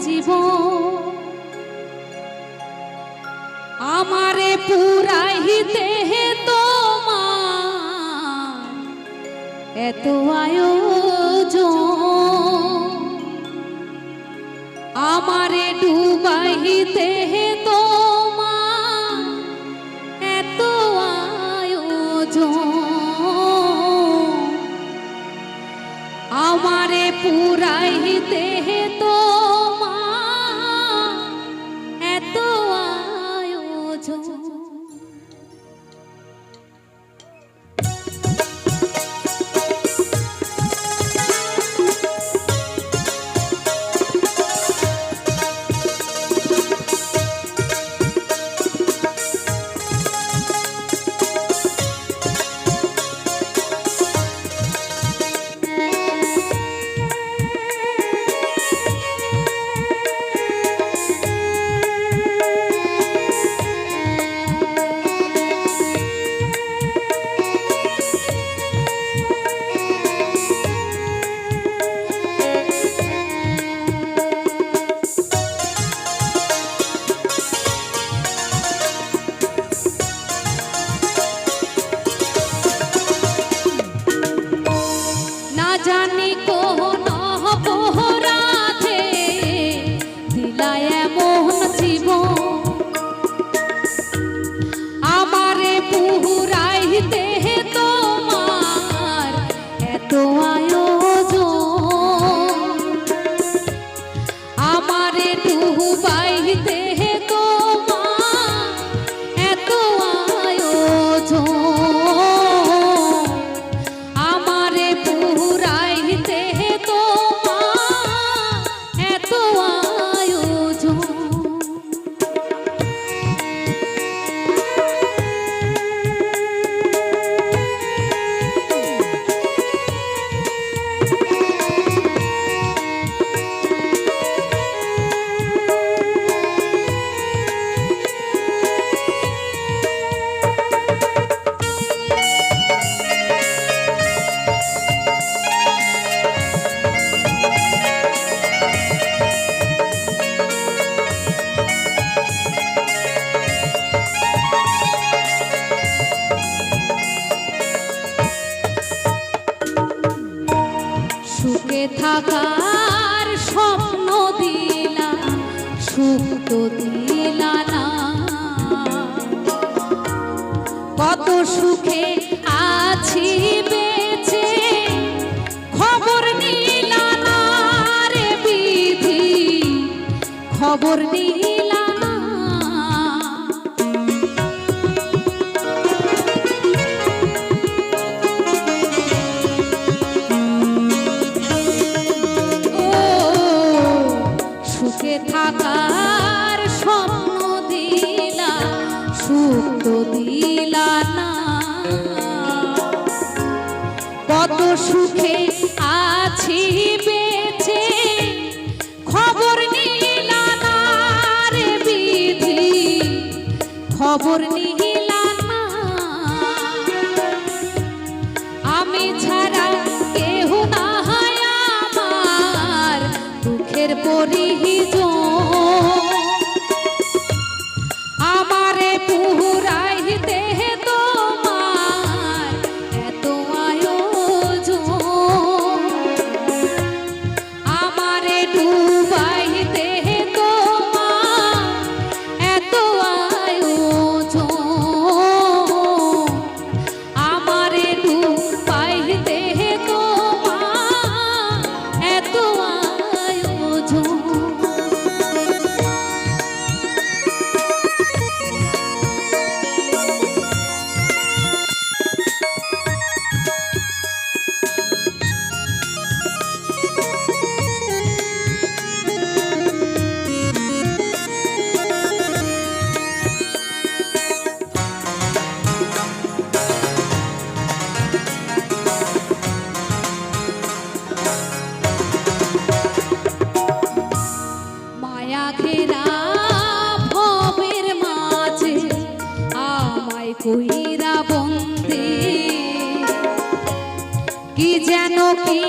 জীবন আমারে পুরাইতে তোমার। এত আমারে ডুবাইতে তোমার। এত আয়োজন পুরাইতে তোমার না কত সুখে আছি খবর নিলা না বিধি। খবর নিলা যেন কি